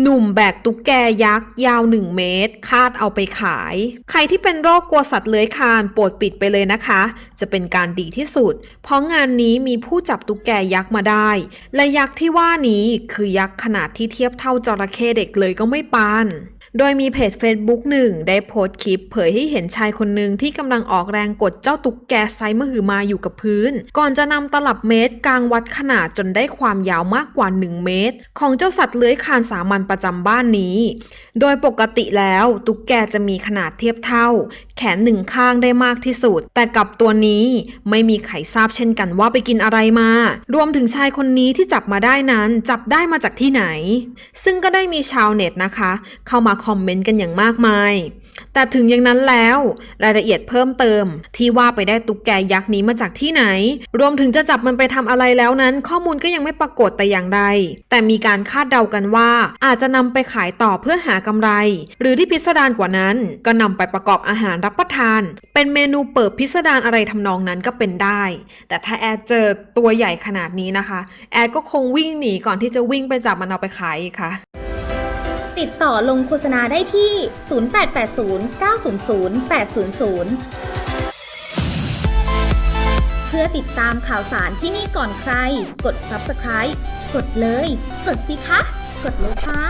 หนุ่มแบกตุ๊กแกยักษ์ยาว1เมตร คาดเอาไปขาย ใครที่เป็นโรคกลัวสัตว์เลื้อยคลานโปรดปิดไปเลยนะคะ จะเป็นการดีที่สุด เพราะงานนี้มีผู้จับตุ๊กแกยักษ์มาได้ และยักษ์ที่ว่านี้คือยักษ์ขนาดที่เทียบเท่าจระเข้เด็กเลยก็ไม่ปานโดยมีเพจ Facebook หนึ่งได้โพสต์คลิปเผยให้เห็นชายคนหนึ่งที่กำลังออกแรงกดเจ้าตุ๊กแกไซส์มหึมาอยู่กับพื้น ก่อนจะนำตลับเมตรกลางวัดขนาดจนได้ความยาวมากกว่า 1 เมตร ของเจ้าสัตว์เลื้อยคลานสามัญประจำบ้านนี้ โดยปกติแล้วตุ๊กแกจะมีขนาดเทียบเท่า แขนหนึ่งข้างได้มากที่สุด แต่กับตัวนี้ไม่มีใครทราบเช่นกันว่าไปกินอะไรมา รวมถึงชายคนนี้ที่จับมาได้นั้นจับได้มาจากที่ไหน ซึ่งก็ได้มีชาวเน็ตนะคะ เข้ามาคอมเมนต์กันอย่างมากมาย แต่ถึงอย่างนั้นแล้วรายละเอียดเพิ่มเติม ที่ว่าไปได้ตุ๊กแกยักษ์นี้มาจากที่ไหน รวมถึงจะจับมันไปทำอะไรแล้วนั้น ข้อมูลก็ยังไม่ปรากฏแต่อย่างใด แต่มีการคาดเดากันว่าอาจจจะนำไปขายต่อเพื่อหากำไร หรือที่พิสดารกว่านั้น ก็นำไปประกอบอาหารรับประทาน เป็นเมนูเปิดพิสดารอะไรทำนองนั้นก็เป็นได้ แต่ถ้าแอดเจอตัวใหญ่ขนาดนี้นะคะ แอดก็คงวิ่งหนีก่อนที่จะวิ่งไปจับมันเอาไปขายอีกค่ะ ติดต่อลงโฆษณาได้ที่ 0880 900 800เพื่อติดตามข่าวสารที่นี่ก่อนใคร กด subscribe กดเลย กดสิคะ กดเลยค่ะ